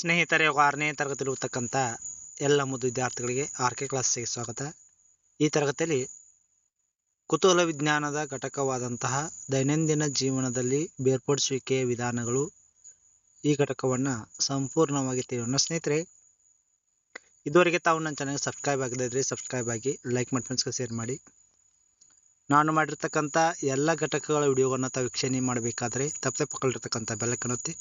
ಸ್ನೇಹಿತರೆ ಆರನೇ ತರಗತಿಯಲ್ಲಿ ಇರ್ತಕ್ಕಂಥ ಎಲ್ಲ ಮುದ್ದು ವಿದ್ಯಾರ್ಥಿಗಳಿಗೆ ಆರ್ ಕೆ ಕ್ಲಾಸಿಗೆ ಸ್ವಾಗತ. ಈ ತರಗತಿಯಲ್ಲಿ ಕುತೂಹಲ ವಿಜ್ಞಾನದ ಘಟಕವಾದಂತಹ ದೈನಂದಿನ ಜೀವನದಲ್ಲಿ ಬೇರ್ಪಡಿಸುವಿಕೆಯ ವಿಧಾನಗಳು ಈ ಘಟಕವನ್ನು ಸಂಪೂರ್ಣವಾಗಿ ತಿಳಿಯೋಣ. ಸ್ನೇಹಿತರೆ, ಇದುವರೆಗೆ ತಾವು ನನ್ನ ಚಾನಲ್ಗೆ ಸಬ್ಸ್ಕ್ರೈಬ್ ಆಗದೇ ಇದ್ರೆ ಸಬ್ಸ್ಕ್ರೈಬ್ ಆಗಿ ಲೈಕ್ ಮಾಡಿ ಫ್ರೆಂಡ್ಸ್ಗೆ ಶೇರ್ ಮಾಡಿ. ನಾನು ಮಾಡಿರ್ತಕ್ಕಂಥ ಎಲ್ಲ ಘಟಕಗಳ ವಿಡಿಯೋವನ್ನು ತಾವು ವೀಕ್ಷಣೆ ಮಾಡಬೇಕಾದ್ರೆ, ತಪ್ಪದೆ ಪಕ್ಕದಲ್ಲಿರ್ತಕ್ಕಂಥ ಬೆಲ್ಲಕ್ಕನ್ನು ಒತ್ತಿ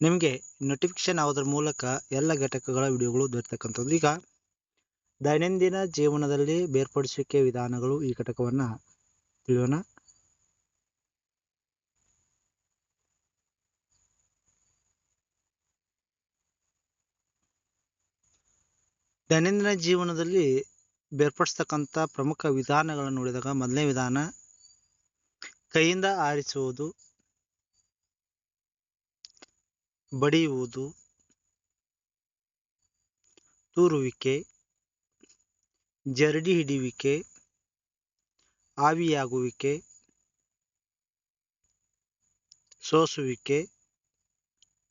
ನಿಮಗೆ ನೋಟಿಫಿಕೇಶನ್ ಆಗೋದ್ರ ಮೂಲಕ ಎಲ್ಲ ಘಟಕಗಳ ವಿಡಿಯೋಗಳು ದೊರೆತಕ್ಕಂಥದ್ದು ಈಗ ದೈನಂದಿನ ಜೀವನದಲ್ಲಿ ಬೇರ್ಪಡಿಸುವಿಕೆ ವಿಧಾನಗಳು ಈ ಘಟಕವನ್ನು ತಿಳಿಯೋಣ. ದೈನಂದಿನ ಜೀವನದಲ್ಲಿ ಬೇರ್ಪಡಿಸ್ತಕ್ಕಂಥ ಪ್ರಮುಖ ವಿಧಾನಗಳನ್ನು ನೋಡಿದಾಗ ಮೊದಲನೇ ವಿಧಾನ ಕೈಯಿಂದ ಆರಿಸುವುದು ಬಡಿಯುವುದು, ತೂರುವಿಕೆ, ಜರಡಿ ಹಿಡಿಯುವಿಕೆ, ಆವಿಯಾಗುವಿಕೆ, ಸೋಸುವಿಕೆ,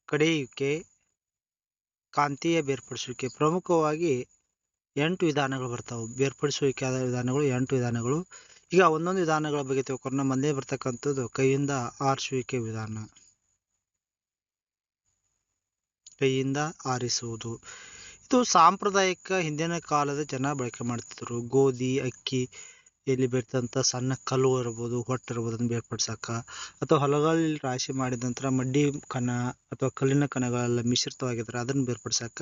ಕಡೆಯುವಿಕೆ, ಕಾಂತೀಯ ಬೇರ್ಪಡಿಸುವಿಕೆ. ಪ್ರಮುಖವಾಗಿ ಎಂಟು ವಿಧಾನಗಳು ಬರ್ತಾವೆ. ಬೇರ್ಪಡಿಸುವಿಕೆ ಆದ ವಿಧಾನಗಳು, ಎಂಟು ವಿಧಾನಗಳು. ಈಗ ಒಂದೊಂದು ವಿಧಾನಗಳ ಬಗ್ಗೆ ತಿಳ್ಕೊಂಡು ನಮ್ಮಲ್ಲೇ ಬರ್ತಕ್ಕಂಥದ್ದು ಕೈಯಿಂದ ಆರಿಸುವಿಕೆ ವಿಧಾನ. ಕೈಯಿಂದ ಆರಿಸುವುದು. ಇದು ಸಾಂಪ್ರದಾಯಿಕ ಹಿಂದಿನ ಕಾಲದ ಜನ ಬಳಕೆ ಮಾಡ್ತಿದ್ರು. ಗೋಧಿ, ಅಕ್ಕಿ ಎಲ್ಲಿ ಬೆರ್ತಂಥ ಸಣ್ಣ ಕಲ್ಲು ಇರ್ಬೋದು, ಹೊಟ್ಟು ಇರ್ಬೋದು ಅದನ್ನು ಬೇರ್ಪಡ್ಸಕ್ಕ ಅಥವಾ ಹೊಲಗಳಲ್ಲಿ ರಾಶಿ ಮಾಡಿದ ನಂತರ ಮಡ್ಡಿ ಕಣ ಅಥವಾ ಕಲ್ಲಿನ ಕಣಗಳೆಲ್ಲ ಮಿಶ್ರಿತವಾಗಿದ್ರೆ ಅದನ್ನು ಬೇರ್ಪಡ್ಸಕ್ಕ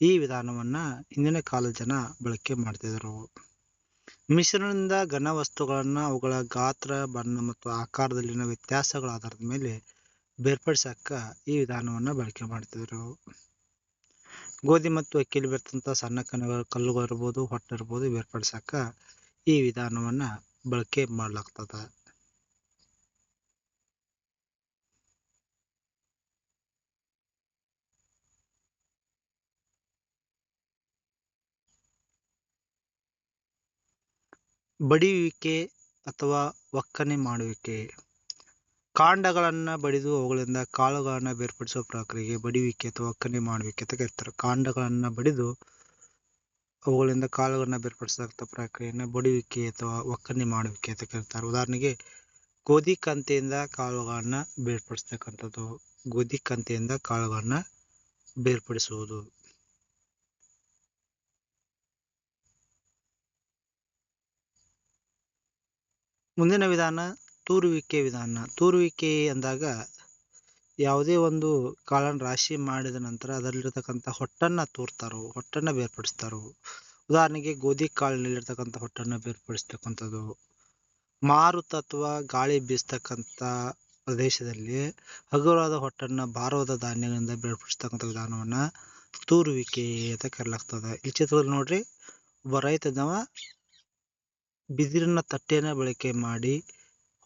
ಈ ವಿಧಾನವನ್ನ ಹಿಂದಿನ ಕಾಲದ ಜನ ಬಳಕೆ ಮಾಡ್ತಿದ್ರು. ಮಿಶ್ರಣದಿಂದ ಘನ ವಸ್ತುಗಳನ್ನ ಅವುಗಳ ಗಾತ್ರ, ಬಣ್ಣ ಮತ್ತು ಆಕಾರದಲ್ಲಿನ ವ್ಯತ್ಯಾಸಗಳ ಆಧಾರದ ಮೇಲೆ ಬೇರ್ಪಡಿಸಕ್ಕ ಈ ವಿಧಾನವನ್ನ ಬಳಕೆ ಮಾಡ್ತಿದ್ರು. ಗೋಧಿ ಮತ್ತು ಅಕ್ಕಿಯಲ್ಲಿ ಬರ್ತಂತ ಸಣ್ಣ ಕಣಗಳು ಕಲ್ಲುಗಳಿರ್ಬೋದು ಹೊಟ್ಟು ಇರ್ಬೋದು ಬೇರ್ಪಡಿಸಕ್ಕ ಈ ವಿಧಾನವನ್ನ ಬಳಕೆ ಮಾಡ್ಲಾಗ್ತದ. ಬಡಿಯುವಿಕೆ ಅಥವಾ ಒಕ್ಕಣೆ ಮಾಡುವಿಕೆ. ಕಾಂಡಗಳನ್ನ ಬಡಿದು ಅವುಗಳಿಂದ ಕಾಳುಗಳನ್ನ ಬೇರ್ಪಡಿಸುವ ಪ್ರಕ್ರಿಯೆಗೆ ಬಡಿಯುವಿಕೆ ಅಥವಾ ಒಕ್ಕಣೆ ಮಾಡುವಿಕೆ ಅಂತ ಕರೀತಾರೆ. ಕಾಂಡಗಳನ್ನ ಬಡಿದು ಅವುಗಳಿಂದ ಕಾಳುಗಳನ್ನ ಬೇರ್ಪಡಿಸತಕ್ಕಂಥ ಪ್ರಕ್ರಿಯೆಯನ್ನ ಬಡಿಯುವಿಕೆ ಅಥವಾ ಒಕ್ಕಣೆ ಮಾಡುವಿಕೆ ಅಂತ ಕರೀತಾರೆ. ಉದಾಹರಣೆಗೆ ಗೋಧಿ ಕಂತೆಯಿಂದ ಕಾಳುಗಳನ್ನ ಬೇರ್ಪಡಿಸ್ತಕ್ಕಂಥದ್ದು. ಗೋಧಿ ಕಂತೆಯಿಂದ ಕಾಳುಗಳನ್ನ ಬೇರ್ಪಡಿಸುವುದು. ಮುಂದಿನ ವಿಧಾನ ತೂರುವಿಕೆ ವಿಧಾನ. ತೂರುವಿಕೆ ಅಂದಾಗ ಯಾವುದೇ ಒಂದು ಕಾಳನ್ನು ರಾಶಿ ಮಾಡಿದ ನಂತರ ಅದರಲ್ಲಿರ್ತಕ್ಕಂಥ ಹೊಟ್ಟನ್ನ ತೂರ್ತಾರೋ, ಹೊಟ್ಟನ್ನ ಬೇರ್ಪಡಿಸ್ತಾರೋ. ಉದಾಹರಣೆಗೆ ಗೋಧಿ ಕಾಳಿನಲ್ಲಿರ್ತಕ್ಕಂಥ ಹೊಟ್ಟನ್ನ ಬೇರ್ಪಡಿಸ್ತಕ್ಕಂಥದ್ದು. ಮಾರುತ ಅಥವಾ ಗಾಳಿ ಬೀಸ್ತಕ್ಕಂಥ ಪ್ರದೇಶದಲ್ಲಿ ಹಗುರವಾದ ಹೊಟ್ಟನ್ನ ಭಾರವಾದ ಧಾನ್ಯಗಳಿಂದ ಬೇರ್ಪಡಿಸ್ತಕ್ಕಂಥ ವಿಧಾನವನ್ನ ತೂರುವಿಕೆ ಅಂತ ಕರೆಯಲಾಗ್ತದೆ. ಈ ಚಿತ್ರದಲ್ಲಿ ನೋಡ್ರಿ, ಒಬ್ಬ ರೈತನವ ಬಿದಿರಿನ ತಟ್ಟೆಯನ್ನ ಬಳಕೆ ಮಾಡಿ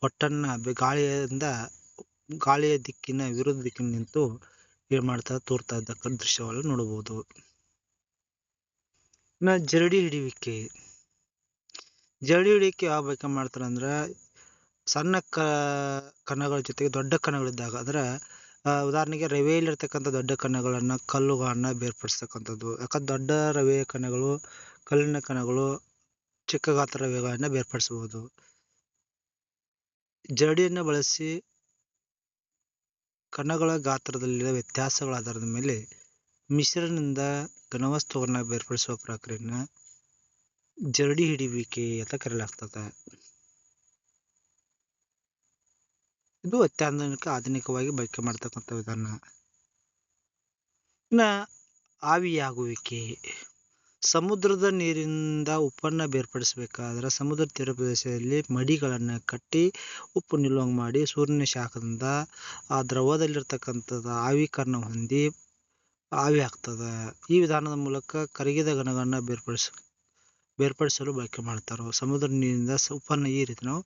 ಹೊಟ್ಟನ್ನ ಗಾಳಿಯಿಂದ, ಗಾಳಿಯ ದಿಕ್ಕಿನ ವಿರುದ್ಧ ದಿಕ್ಕಿನ ನಿಂತು ಏನ್ ಮಾಡ್ತಾ ತೋರ್ತಾ ಇದ್ದ ದೃಶ್ಯವನ್ನು ನೋಡಬಹುದು. ಇನ್ನ ಜರಡಿ ಹಿಡಿಯುವಿಕೆ. ಜರಡಿ ಹಿಡಿಯುವಿಕೆ ಯಾವ ಬಳಕೆ ಮಾಡ್ತಾರೆ ಅಂದ್ರೆ, ಸಣ್ಣ ಕ, ಕಣಗಳ ಜೊತೆಗೆ ದೊಡ್ಡ ಕಣಗಳಿದ್ದಾಗ, ಅಂದ್ರೆ ಉದಾಹರಣೆಗೆ ರವೆಯಲ್ಲಿರ್ತಕ್ಕಂಥ ದೊಡ್ಡ ಕಣಗಳನ್ನ ಕಲ್ಲುಗಳನ್ನ ಬೇರ್ಪಡಿಸ್ತಕ್ಕಂಥದ್ದು. ಯಾಕಂದ್ರೆ ದೊಡ್ಡ ರವೆಯ ಕಣಗಳು, ಕಲ್ಲಿನ ಕಣಗಳು ಚಿಕ್ಕ ಗಾತ್ರ ರವೆಗಳನ್ನ ಬೇರ್ಪಡಿಸಬಹುದು. ಜರಡಿಯನ್ನು ಬಳಸಿ ಕಣಗಳ ಗಾತ್ರದಲ್ಲಿರುವ ವ್ಯತ್ಯಾಸಗಳ ಆಧಾರದ ಮೇಲೆ ಮಿಶ್ರಣದಿಂದ ಘನವಸ್ತುವನ್ನ ಬೇರ್ಪಡಿಸುವ ಪ್ರಕ್ರಿಯೆಯನ್ನ ಜರಡಿ ಹಿಡಿಯುವಿಕೆ ಅಂತ ಕರೆಯಲಾಗ್ತದೆ. ಇದು ಅತ್ಯಾಧುನಿಕ ಆಧುನಿಕವಾಗಿ ಬಳಕೆ ಮಾಡ್ತಕ್ಕಂಥ ವಿಧಾನ. ಇನ್ನ ಆವಿಯಾಗುವಿಕೆ. ಸಮುದ್ರದ ನೀರಿನಿಂದ ಉಪ್ಪನ್ನ ಬೇರ್ಪಡಿಸಬೇಕಾದ್ರೆ ಸಮುದ್ರ ತೀರ ಪ್ರದೇಶದಲ್ಲಿ ಮಡಿಗಳನ್ನ ಕಟ್ಟಿ ಉಪ್ಪು ನಿಲ್ಲುವಂಗೆ ಮಾಡಿ ಸೂರ್ಯನ ಶಾಖದಿಂದ ಆ ದ್ರವದಲ್ಲಿರ್ತಕ್ಕಂಥದ್ದು ಆವಿಕರಣ ಹೊಂದಿ ಆವಿ ಆಗ್ತದೆ. ಈ ವಿಧಾನದ ಮೂಲಕ ಕರಗಿದ ಘನಗಳನ್ನ ಬೇರ್ಪಡಿಸ, ಬೇರ್ಪಡಿಸಲು ಬಳಕೆ ಮಾಡ್ತಾರೆ, ಸಮುದ್ರ ನೀರಿನಿಂದ ಉಪ್ಪನ್ನ ಈ ರೀತಿ ನಾವು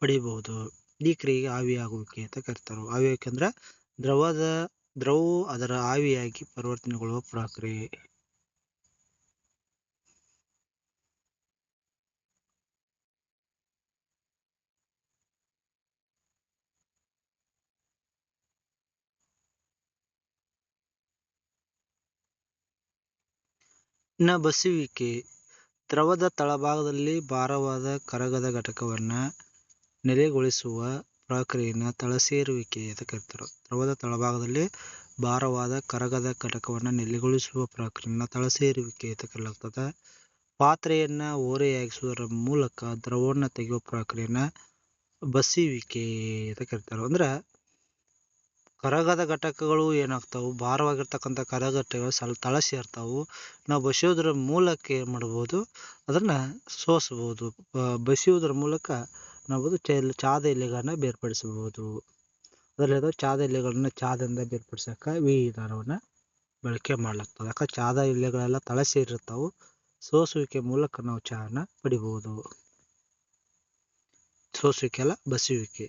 ಪಡಿಬಹುದು. ಈ ಕ್ರಿಯೆಗೆ ಆವಿಯಾಗುವಿಕೆ ಅಂತ ಕರೀತಾರೆ. ಆವಿ ಅಂದ್ರೆ ದ್ರವದ, ದ್ರವವು ಅದರ ಆವಿಯಾಗಿ ಪರಿವರ್ತನೆಗೊಳ್ಳುವ ಪ್ರಕ್ರಿಯೆ. ಇನ್ನು ಬಸುವಿಕೆ. ದ್ರವದ ತಳಭಾಗದಲ್ಲಿ ಭಾರವಾದ ಕರಗದ ಘಟಕವನ್ನ ನೆಲೆಗೊಳಿಸುವ ಪ್ರಕ್ರಿಯೆಯನ್ನ ತಳಸೇರುವಿಕೆ ಅಂತ ಕರೀತಾರೆ. ದ್ರವದ ತಳಭಾಗದಲ್ಲಿ ಭಾರವಾದ ಕರಗದ ಘಟಕವನ್ನು ನೆಲೆಗೊಳಿಸುವ ಪ್ರಕ್ರಿಯೆಯನ್ನ ತಳಸೇರುವಿಕೆ ಅಂತ ಕರೆಯಲಾಗ್ತದೆ ಪಾತ್ರೆಯನ್ನ ಓರೆಯಾಗಿಸುವುದರ ಮೂಲಕ ದ್ರವವನ್ನು ತೆಗೆಯುವ ಪ್ರಕ್ರಿಯೆಯನ್ನು ಬಸುವಿಕೆ ಅಂತ ಕರೀತಾರೆ. ಅಂದ್ರೆ ಕರಗದ ಘಟಕಗಳು ಏನಾಗ್ತಾವು? ಭಾರವಾಗಿರ್ತಕ್ಕಂಥ ಕರಗದ ಘಟಕಗಳು ಸ್ವಲ್ಪ ತಳ ಸೇರ್ತಾವು ನಾವು ಬಸಿಯೋದ್ರ ಮೂಲಕ ಏನು ಮಾಡ್ಬೋದು? ಅದನ್ನ ಸೋಸ್ಬೋದು. ಬಸಿಯೋದ್ರ ಮೂಲಕ ನಾವು ಚ ಚಾದ ಎಲೆಗಳನ್ನ ಬೇರ್ಪಡಿಸಬಹುದು. ಅದರಲ್ಲಿ ಚಾದ ಎಲೆಗಳನ್ನ ಚಾದಿಂದ ಬೇರ್ಪಡಿಸಕ ವಿಧಾನವನ್ನು ಬಳಕೆ ಮಾಡ್ಲಾಗ್ತದೆ. ಯಾಕೆ? ಚಾದ ಎಲೆಗಳೆಲ್ಲ ತಳ ಸೇರಿರ್ತಾವು ಸೋಸುವಿಕೆ ಮೂಲಕ ನಾವು ಚಹಾನ ಪಡಿಬೋದು. ಸೋಸುವಿಕೆ ಅಲ್ಲ ಬಸುವಿಕೆ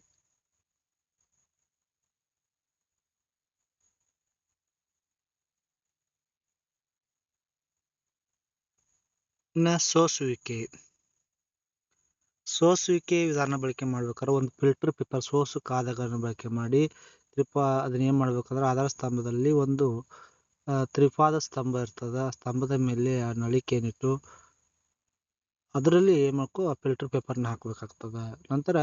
ಸೋಸುವಿಕೆ. ಸೋಸುವಿಕೆ ವಿಧಾನ ಬಳಕೆ ಮಾಡ್ಬೇಕಾದ್ರೆ ಒಂದು ಫಿಲ್ಟರ್ ಪೇಪರ್ ಸೋಸು ಕಾದಗಳನ್ನು ಬಳಕೆ ಮಾಡಿ ತ್ರಿಪಾ ಅದನ್ನ ಏನು ಮಾಡ್ಬೇಕಂದ್ರೆ ಆಧಾರ ಸ್ತಂಭದಲ್ಲಿ ಒಂದು ತ್ರಿಪಾದ ಸ್ತಂಭ ಇರ್ತದೆ, ಆ ಸ್ತಂಭದ ಮೇಲೆ ಆ ನಳಿಕೆಯನ್ನಿಟ್ಟು ಅದರಲ್ಲಿ ಏನು ಮಾಡ್ಕೋ, ಆ ಫಿಲ್ಟರ್ ಪೇಪರ್ನ ಹಾಕಬೇಕಾಗ್ತದೆ. ನಂತರ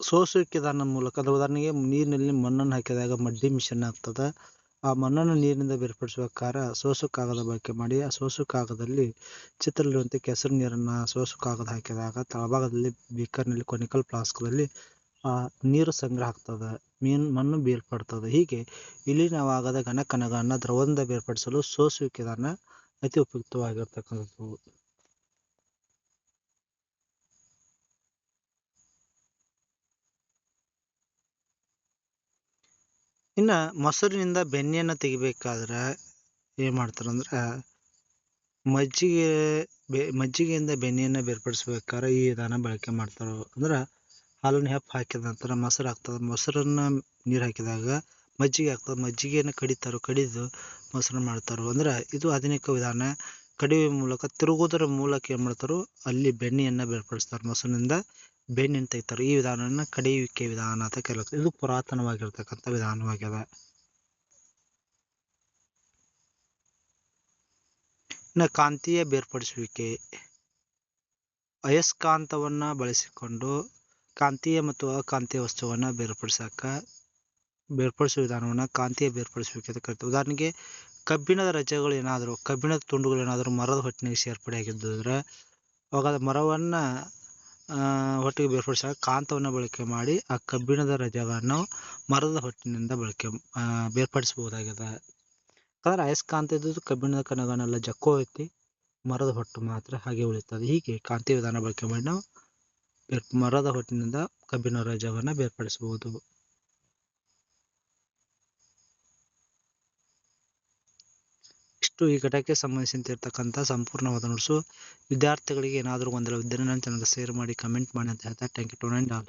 ಸೋಸುವಿಕೆ ವಿಧಾನ ಮೂಲಕ ಉದಾಹರಣೆಗೆ ನೀರಿನಲ್ಲಿ ಮಣ್ಣನ್ನು ಹಾಕಿದಾಗ ಮಡ್ಡಿ ಮಿಷನ್ ಆಗ್ತದೆ. ಆ ಮಣ್ಣನ್ನು ನೀರಿನಿಂದ ಬೇರ್ಪಡಿಸುವ ಕಾರ್ಯ ಸೋಸು ಕಾಗದ ಬಳಕೆ ಮಾಡಿ, ಆ ಸೋಸು ಕಾಗದಲ್ಲಿ ಚಿತ್ರದಲ್ಲಿರುವಂತೆ ಕೆಸರು ನೀರನ್ನು ಸೋಸು ಕಾಗದ ಹಾಕಿದಾಗ ತಳಭಾಗದಲ್ಲಿ ಬೀಕರ್ನಲ್ಲಿ ಕೊನಿಕಲ್ ಫ್ಲಾಸ್ಕ್ದಲ್ಲಿ ಆ ನೀರು ಸಂಗ್ರಹ ಆಗ್ತದೆ, ಮೀನು ಮಣ್ಣು ಬೇರ್ಪಡ್ತದೆ. ಹೀಗೆ ವಿಲೀನವಾಗದ ಘನಕಣಗಳನ್ನು ದ್ರವದಿಂದ ಬೇರ್ಪಡಿಸಲು ಸೋಸುವಿಕೆ ಅತಿ ಉಪಯುಕ್ತವಾಗಿರ್ತಕ್ಕಂಥದ್ದು. ಇನ್ನು ಮೊಸರಿನಿಂದ ಬೆಣ್ಣೆಯನ್ನು ತೆಗಿಬೇಕಾದ್ರೆ ಏನು ಮಾಡ್ತಾರಂದ್ರೆ ಮಜ್ಜಿಗೆ ಬೆ, ಮಜ್ಜಿಗೆಯಿಂದ ಬೆಣ್ಣೆಯನ್ನು ಬೇರ್ಪಡಿಸ್ಬೇಕಾದ್ರೆ ಈ ವಿಧಾನ ಬಳಕೆ ಮಾಡ್ತಾರೆ. ಅಂದ್ರೆ ಹಾಲನ್ನು ಹೆಪ್ಪು ಹಾಕಿದ ನಂತರ ಮೊಸರು ಹಾಕ್ತದೆ ಮೊಸರನ್ನು ನೀರು ಹಾಕಿದಾಗ ಮಜ್ಜಿಗೆ ಆಗ್ತದೆ. ಮಜ್ಜಿಗೆಯನ್ನು ಕಡಿತಾರೆ, ಕಡಿದು ಮೊಸರು ಮಾಡ್ತಾರೋ. ಅಂದ್ರೆ ಇದು ಆಧುನಿಕ ವಿಧಾನ. ಕಡಿಯುವ ಮೂಲಕ ತಿರುಗುವುದರ ಮೂಲಕ ಏನು ಮಾಡ್ತಾರೋ ಅಲ್ಲಿ ಬೆಣ್ಣೆಯನ್ನು ಬೇರ್ಪಡಿಸ್ತಾರೆ ಮೊಸರಿನಿಂದ. ಬೆಣ್ಣೆಯನ್ನು ತೆಗಿತಾರೆ ಈ ವಿಧಾನವನ್ನು ಕಡಿಯುವಿಕೆ ವಿಧಾನ ಅಂತ ಕರೆಯುತ್ತೆ ಇದು ಪುರಾತನವಾಗಿರ್ತಕ್ಕಂಥ ವಿಧಾನವಾಗಿದೆ ಇನ್ನು ಕಾಂತೀಯ ಬೇರ್ಪಡಿಸುವಿಕೆ. ಅಯಸ್ಕಾಂತವನ್ನು ಬಳಸಿಕೊಂಡು ಕಾಂತೀಯ ಮತ್ತು ಅಕಾಂತೀಯ ವಸ್ತುವನ್ನು ಬೇರ್ಪಡಿಸಕ, ಬೇರ್ಪಡಿಸುವ ವಿಧಾನವನ್ನು ಕಾಂತೀಯ ಬೇರ್ಪಡಿಸುವಿಕೆ ಅಂತ ಕರಿತೀವಿ. ಉದಾಹರಣೆಗೆ, ಕಬ್ಬಿಣದ ರಜೆಗಳು ಏನಾದರೂ, ಕಬ್ಬಿಣದ ತುಂಡುಗಳು ಏನಾದರೂ ಮರದ ಹೊಟ್ಟಿನಾಗ ಸೇರ್ಪಡೆಯಾಗಿದ್ದರೆ ಅವಾಗ ಮರವನ್ನು ಹೊಟ್ಟಿಗೆ ಬೇರ್ಪಡಿಸಿದಾಗ ಕಾಂತವನ್ನು ಬಳಕೆ ಮಾಡಿ ಆ ಕಬ್ಬಿಣದ ರಜವನ್ನು ಮರದ ಹೊಟ್ಟಿನಿಂದ ಬಳಕೆ ಬೇರ್ಪಡಿಸಬಹುದಾಗಿದೆ. ಯಾಕಂದ್ರೆ ಅಯಸ್ಕಾಂತ ಇದ್ದದ್ದು ಕಬ್ಬಿಣದ ಕಣಗಳನ್ನೆಲ್ಲ ಜಕ್ಕೋ ಐತಿ ಮರದ ಹೊಟ್ಟು ಮಾತ್ರ ಹಾಗೆ ಉಳಿತದೆ. ಹೀಗೆ ಕಾಂತಿ ವಿಧಾನ ಬಳಕೆ ಮಾಡಿ ನಾವು ಬೇರ್, ಮರದ ಹೊಟ್ಟಿನಿಂದ ಕಬ್ಬಿಣ ರಜವನ್ನು ಬೇರ್ಪಡಿಸಬಹುದು. ಇಷ್ಟು ಈ ಘಟಕಕ್ಕೆ ಸಂಬಂಧಿಸಿರ್ತಕ್ಕಂಥ ಸಂಪೂರ್ಣವಾದ ನೋಟ್ಸು. ವಿದ್ಯಾರ್ಥಿಗಳಿಗೆ ಏನಾದರೂ ಗೊಂದಲ ಚಾನೆಲ್ ಚಾನಲ್ ಶೇರ್ ಮಾಡಿ ಕಮೆಂಟ್ ಮಾಡಿ ಅಂತ ಹೇಳ್ತಾ ಥ್ಯಾಂಕ್ ಯು ಟು ಆಲ್